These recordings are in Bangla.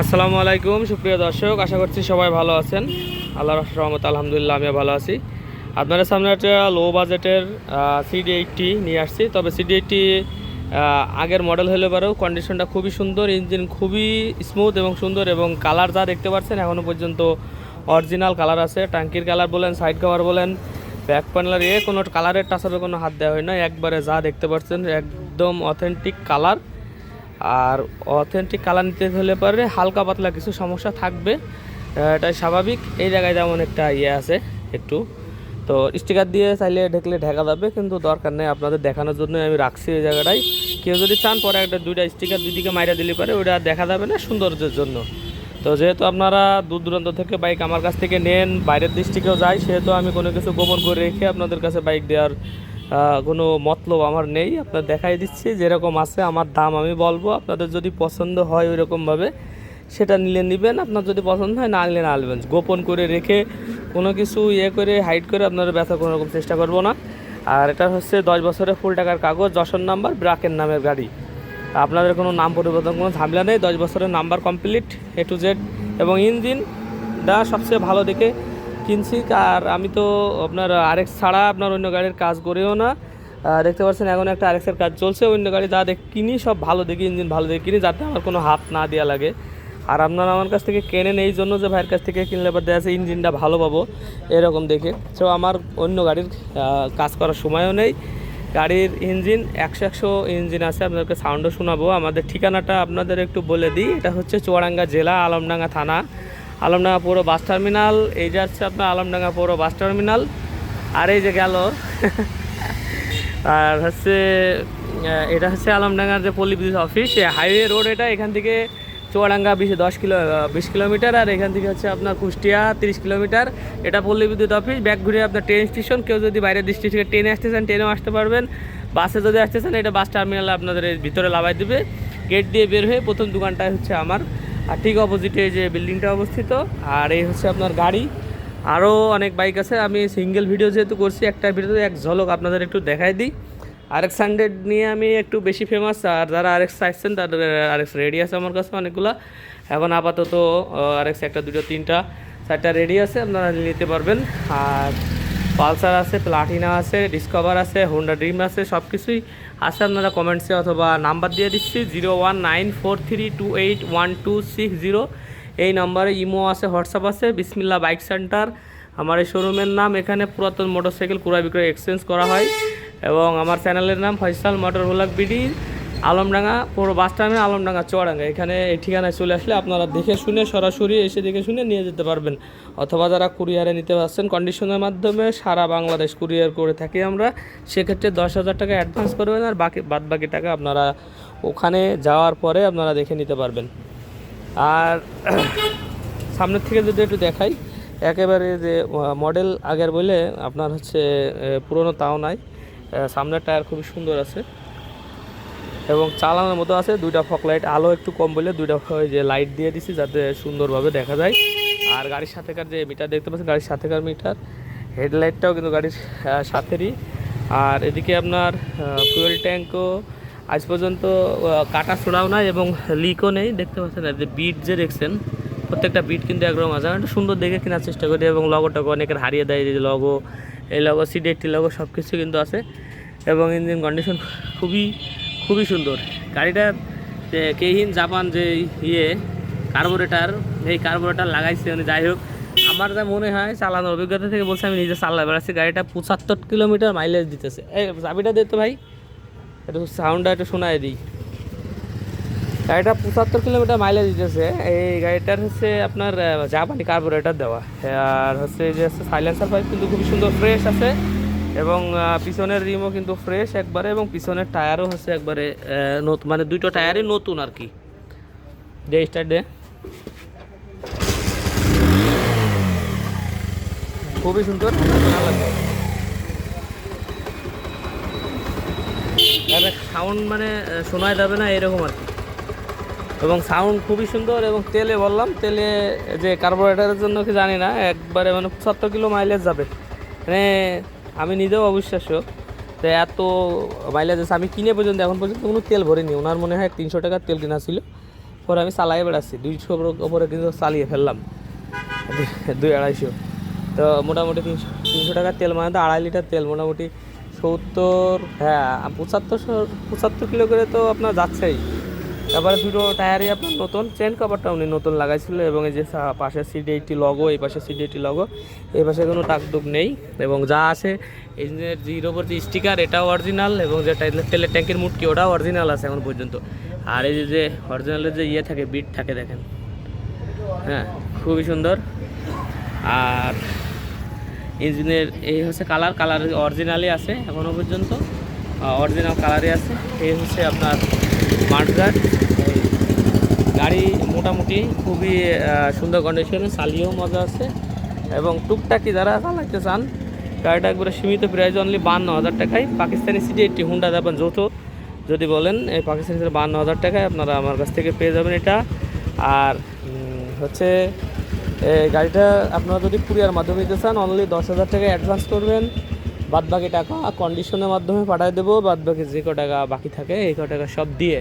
আসসালামু আলাইকুম, সুপ্রিয় দর্শক, আশা করছি সবাই ভালো আছেন। আল্লাহ রহমত, আলহামদুলিল্লাহ, আমিও ভালো আছি। আপনাদের সামনে একটা লো বাজেটের সিডি এইটটি নিয়ে আসছি। তবে সিডি এইটটি আগের মডেল হলে পরেও কন্ডিশনটা খুবই সুন্দর ইঞ্জিন খুবই স্মুথ এবং সুন্দর এবং কালার যা দেখতে পাচ্ছেন এখনও পর্যন্ত অরিজিনাল কালার আছে। ট্যাঙ্কির কালার বলেন সাইড কভার বলেন ব্যাক প্যানেলার এ কোনো কালারের টাচাপে কোনো হাত দেওয়া হয় না। একবারে যা দেখতে পাচ্ছেন একদম অথেন্টিক কালার আর অথেন্টিক কালার নিতে হলে পরে হালকা পাতলা কিছু সমস্যা থাকবে। আহ, এটা স্বাভাবিক। এই জায়গায় যেমন একটা ইয়ে আছে একটু। তো স্টিকার দিয়ে চাইলে ঢেকলে ঢেকা যাবে কিন্তু দরকার নেই আপনাদের দেখানোর জন্য আমি রাখছি এই জায়গাটায় কেউ যদি চান পরে একটা দুইটা স্টিকার দুদিকে মাইরা দিলে পারে ওটা দেখা যাবে না সৌন্দর্যের জন্য। তো যেহেতু আপনারা দূর দূরান্ত থেকে বাইক আমার কাছ থেকে নেন বাইরের দৃষ্টিকেও যায় সেহেতু আমি কোনো কিছু গোপন করে রেখে আপনাদের কাছে বাইক দেওয়ার কোনো মতলব আমার নেই। আপনার দেখাই দিচ্ছি যেরকম আছে, আমার দাম আমি বলব। আপনাদের যদি পছন্দ হয় ওই রকমভাবে সেটা নিলে নেবেন। আপনার যদি পছন্দ হয় না নিলে না নেবেন গোপন করে রেখে কোনো কিছু ইয়ে করে হাইড করে আপনারা ব্যথা কোনো রকম চেষ্টা করব না। আর এটা হচ্ছে দশ বছরের ফুল টাকার কাগজ, যশোর নাম্বার, ব্রাকের নামের গাড়ি। আপনাদের কোনো নাম পরিবর্তন, কোনো ঝামেলা নেই। দশ বছরের number complete A to Z এবং ইঞ্জিনটা সবচেয়ে ভালো দেখে কিনছি, আর আমি তো আপনার আরেক্স ছাড়া আপনার অন্য গাড়ির কাজ করেও না। দেখতে পাচ্ছেন এখন একটা আরেক্সের কাজ চলছে, অন্য গাড়ি যা দেখ কিনি, সব ভালো দেখি ইঞ্জিন ভালো দেখে কিনি, যাতে আমার কোনো হাত না দেওয়া লাগে। আর আপনারা আমার কাছ থেকে কেনেন এই জন্য যে ভাইয়ের কাছ থেকে কিনলে পর দেখা যাচ্ছে ইঞ্জিনটা ভালো পাবো, এরকম দেখে। সো আমার অন্য গাড়ির কাজ করার সময়ও নেই। গাড়ির ইঞ্জিন একশো একশো ইঞ্জিন আছে, আপনাদেরকে সাউন্ডও শোনাবো। আমাদের ঠিকানাটা আপনাদের একটু বলে দিই, এটা হচ্ছে চুয়াডাঙ্গা জেলা, আলমডাঙ্গা থানা। আলমডাঙ্গা পৌর বাস টার্মিনাল, এই যে হচ্ছে আপনার আলমডাঙ্গা পৌর বাস টার্মিনাল, আর এই যে গেল। আর হচ্ছে এটা হচ্ছে আলমডাঙ্গার যে পল্লী বিদ্যুৎ অফিস হাইওয়ে রোড এটা এখান থেকে চুয়াডাঙ্গা বিশ দশ কিলো বিশ কিলোমিটার, আর এখান থেকে হচ্ছে আপনার কুষ্টিয়া তিরিশ কিলোমিটার। এটা পল্লী বিদ্যুৎ অফিস ব্যাক ঘুরে আপনার ট্রেন স্টেশন কেউ যদি বাইরের দৃষ্টি থেকে ট্রেনে আসতে চান ট্রেনেও আসতে পারবেন। বাসে যদি আসতে চান, এটা বাস টার্মিনালে আপনাদের ভিতরে লাভাই দেবে। গেট দিয়ে বের হয়ে প্রথম দোকানটায় হচ্ছে আমার। আর ঠিক অপোজিটে যে বিল্ডিংটা অবস্থিত, আর এই হচ্ছে আপনার গাড়ি। আরও অনেক বাইক আছে, আমি সিঙ্গেল ভিডিও যেহেতু করছি, একটা ভিডিওতে এক ঝলক আপনাদের একটু দেখাই দিই। আরেক্স হান্ড্রেড নিয়ে আমি একটু বেশি ফেমাস আর যারা আরেক্স চাইছেন তাদের আরেক্স রেডি আছে আমার কাছে অনেকগুলো। এখন আপাতত আরেক্স একটা দুটো, তিনটা, চারটা রেডি আছে, আপনারা নিতে পারবেন। আর পালসার আছে, প্লাটিনা আছে, ডিসকভার আছে, হোন্ডা ড্রিম আছে সব কিছুই আছে আপনারা কমেন্টসে অথবা নাম্বার দিয়ে দিচ্ছি zero one nine four three two eight one two six zero এই নম্বরে ইমো আছে, হোয়াটসঅ্যাপ আছে বিসমিল্লা বাইক সেন্টার। আমার এই শোরুমের নাম এখানে পুরাতন মোটরসাইকেল ক্রয় বিক্রয় এক্সচেঞ্জ করা হয়। এবং আমার চ্যানেলের নাম ফয়সাল মোটর ভোলাক বিডি আলমডাঙ্গা, পুরো বাস টার্মিনাল আলমডাঙ্গা, চুয়াডাঙ্গা। এখানে এই ঠিকানায় চলে আসলে আপনারা দেখে শুনে, সরাসরি এসে দেখে শুনে নিয়ে যেতে পারবেন। অথবা যারা কুরিয়ারে নিতে পারছেন কন্ডিশনের মাধ্যমে সারা বাংলাদেশ কুরিয়ার করে থাকি আমরা। সেক্ষেত্রে দশ হাজার টাকা অ্যাডভান্স করবেন আর বাকি বাদ বাকি টাকা আপনারা ওখানে যাওয়ার পরে আপনারা দেখে নিতে পারবেন। আর সামনের থেকে যদি একটু দেখাই, একেবারে যে মডেল আগের বলে আপনার হচ্ছে পুরনো তাও নাই। সামনের টায়ার খুবই সুন্দর আছে। এবং চালানোর মতো আছে, দুইটা ফক লাইট আলো একটু কম বলে দুইটা যে লাইট দিয়ে দিছি যাতে সুন্দরভাবে দেখা যায়। আর গাড়ির সাথেকার যে মিটার দেখতে পাচ্ছেন গাড়ির সাথেকার মিটার হেডলাইটটাও কিন্তু গাড়ির সাথেরই। আর এদিকে আপনার ফুয়েল ট্যাঙ্কও আজ পর্যন্ত কাটা ছোড়াও নাই এবং লিকও নেই। দেখতে পাচ্ছেন যে বিট যে দেখছেন, প্রত্যেকটা বিট কিন্তু একরকম আছে। আমি সুন্দর দেখে কেনার চেষ্টা করি এবং লগোটাকে অনেকের হারিয়ে দেয় যে লগো এই লগো সিডি একটি লগো সব কিছু কিন্তু আছে। এবং ইঞ্জিন কন্ডিশন খুবই খুবই সুন্দর। গাড়িটার যে কেহিন জাপান যে ইয়ে কার্বোরেটার, এই কার্বোরেটার লাগাইছে মানে যাই হোক। আমার যা মনে হয়, চালানোর অভিজ্ঞতা থেকে বলছে, আমি নিজে চালা বেড়াচ্ছি। গাড়িটা পঁচাত্তর কিলোমিটার মাইলেজ দিতেছে। এই চাবিটা দে তো ভাই। একটু সাউন্ডটা একটু শোনায় দিই। গাড়িটা পঁচাত্তর কিলোমিটার মাইলেজ দিতেছে। এই গাড়িটার হচ্ছে আপনার জাপানি কার্বোরেটার দেওয়া। আর হচ্ছে যে সাইলেন্সার পাইপ কিন্তু খুবই সুন্দর ফ্রেশ আছে। এবং পিছনের রিমও কিন্তু ফ্রেশ একবারে এবং পিছনের টায়ারও হচ্ছে একবারে নতুন মানে দুটো টায়ারই নতুন আর কি। দে স্টার্ট দে। খুবই সুন্দর সাউন্ড মানে শোনায় যাবে না, এরকম আর কি। এবং সাউন্ড খুবই সুন্দর এবং তেলে বললাম, তেলে যে কার্বোরেটারের জন্য কি জানি না, একবারে মানে সত্তর কিলো মাইলেজ যাবে। মানে আমি নিজেও অবিশ্বাস্য। তো এত মাইলেজ আছে, আমি কিনে পর্যন্ত, এখন পর্যন্ত কোনো তেল ভরিনি। ওনার মনে হয় তিনশো টাকার তেল কেনা ছিল। পরে আমি চালাই বেড়াচ্ছি। দুইশো ওপরে কিন্তু চালিয়ে ফেললাম। দুই- আড়াইশো। তো মোটামুটি তিনশো তিনশো টাকার তেল মানে তো আড়াই লিটার তেল, মোটামুটি সত্তর হ্যাঁ পঁচাত্তর পঁচাত্তর কিলো করে তো আপনার যাচ্ছেই। তারপরে দুটো টায়ারই আপনার নতুন চেন কভারটা উনি নতুন লাগাইছিল এবং এই যে পাশে সিডি এইটি লগো এই পাশে সিডি এইটি লগো এই পাশে কোনো টাকটুক নেই এবং যা আছে ইঞ্জিনের জিরো ওপর যে স্টিকার এটাও অরিজিনাল এবং যে তেলের ট্যাঙ্কের মুটকি, ওটাও অরিজিনাল আছে এখন পর্যন্ত। আর এই যে অরিজিনালের যে ইয়ে থাকে বিট থাকে দেখেন। হ্যাঁ খুবই সুন্দর। আর ইঞ্জিনের এই হচ্ছে কালার কালার অরিজিনালই আছে এখনও পর্যন্ত। অরিজিনাল কালারই আছে। এই হচ্ছে আপনার মাঠগার্ড গাড়ি মোটামুটি খুবই সুন্দর কন্ডিশনে চালিয়েও মজা আছে। এবং টুকটাকি যারা চালাতে চান, গাড়িটা একবারে সীমিত প্রাইস অনলি বান্ন হাজার টাকায়। পাকিস্তানি সিটি একটি হুন্ডা যাবেন যৌথ যদি বলেন, এই পাকিস্তানি সিটি বান্ন হাজার টাকায় আপনারা আমার কাছ থেকে পেয়ে যাবেন এটা। আর হচ্ছে, এই গাড়িটা আপনারা যদি কুরিয়ার মাধ্যমে নিতে চান অনলি দশ হাজার টাকা অ্যাডভান্স করবেন। বাদবাকি টাকা কন্ডিশনের মাধ্যমে পাঠিয়ে দেবো। বাদবাকি যে ক টাকা বাকি থাকে, এই ক টাকা সব দিয়ে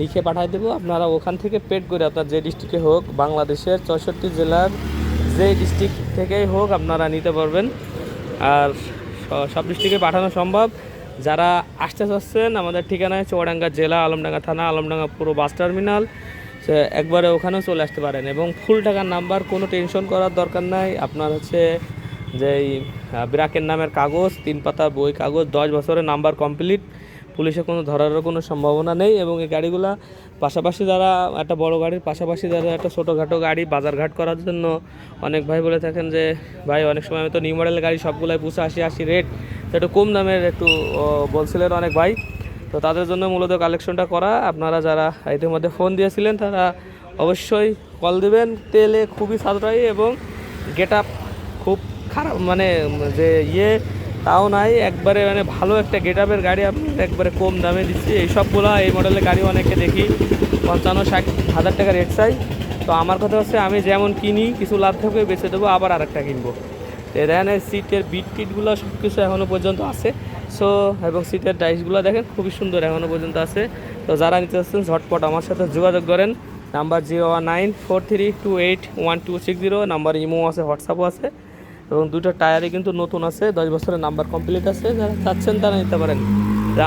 লিখে পাঠিয়ে দেবো। আপনারা ওখান থেকে পেড করে আপনার যে ডিস্ট্রিক্টে হোক, বাংলাদেশের চৌষট্টি জেলার যে ডিস্ট্রিক্ট থেকেই হোক আপনারা নিতে পারবেন। আর সব ডিস্ট্রিক্টে পাঠানো সম্ভব। যারা আসতে চাচ্ছেন, আমাদের ঠিকানায় চৌডাঙ্গা জেলা, আলমডাঙ্গা থানা, আলমডাঙ্গা পুরো বাস টার্মিনাল। সে একবারে ওখানেও চলে আসতে পারেন এবং ফুল টাকার নাম্বার, কোনো টেনশন করার দরকার নাই। আপনার হচ্ছে যে ব্রাকের নামের কাগজ, তিন পাতা বই কাগজ, দশ বছরের নাম্বার কমপ্লিট। পুলিশে কোনো ধরারও কোনো সম্ভাবনা নেই এবং এই গাড়িগুলো পাশাপাশি যারা একটা বড় গাড়ির পাশাপাশি যারা একটা ছোটোখাটো গাড়ি বাজারঘাট করার জন্য অনেক ভাই বলে থাকেন যে, ভাই, অনেক সময় আমি তো নিউ মডেলের গাড়ি সবগুলাই পুষে আশি আশি রেট একটু কম দামের একটু বলছিলেন অনেক ভাই। তো তাদের জন্য মূলত কালেকশনটা করা। আপনারা যারা ইতিমধ্যে ফোন দিয়েছিলেন, তারা অবশ্যই কল দেবেন। তেলে খুবই সাশ্রয়ী এবং গেট আপ খুব খারাপ মানে যে ইয়ে তাও নাই, একবারে মানে ভালো একটা গেট আপের গাড়ি আপনি একবারে কম দামে দিচ্ছি। এই সবগুলো এই মডেলের গাড়ি অনেকে দেখি, পঞ্চান্ন, ষাট, হাজার টাকা রেট চাই। তো আমার কথা হচ্ছে আমি যেমন কিনি, কিছু লাভ থাকবে, বেঁচে দেবো, আবার আরেকটা কিনবো। এখানে সিটের বিট টিটগুলো সব কিছু এখনও পর্যন্ত আছে। সো এবং সিটের ডাইসগুলো দেখেন, খুবই সুন্দর এখনও পর্যন্ত আছে। তো যারা নিতে চাচ্ছেন, ঝটপট আমার সাথে যোগাযোগ করেন। Number zero nine four three two eight one two six zero number imo আছে, হোয়াটসঅ্যাপও আছে। এবং দুটো টায়ারই কিন্তু নতুন আছে, দশ বছরের নাম্বার কমপ্লিট আছে, যারা চাচ্ছেন তারা নিতে পারেন।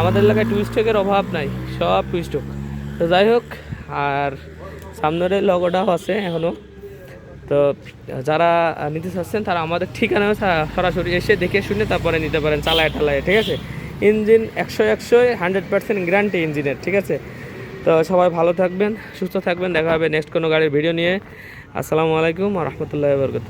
আমাদের এলাকায় টুইস্টকের অভাব নাই, সব টুইস্টক তো যাই হোক, আর সামনের লগোটাও আছে এখনও তো যারা নিতে চাচ্ছেন, তারা আমাদের ঠিকানায় সরাসরি এসে দেখে শুনে তারপরে নিতে পারেন, চালায় টালায় ঠিক আছে? ইঞ্জিন একশো একশো হান্ড্রেড পার্সেন্ট গ্যারান্টি ইঞ্জিনের, ঠিক আছে? তো সবাই ভালো থাকবেন, সুস্থ থাকবেন, দেখা হবে নেক্সট কোনো গাড়ির ভিডিও নিয়ে। আসসালামু আলাইকুম রহমতুল্লাহ বরকত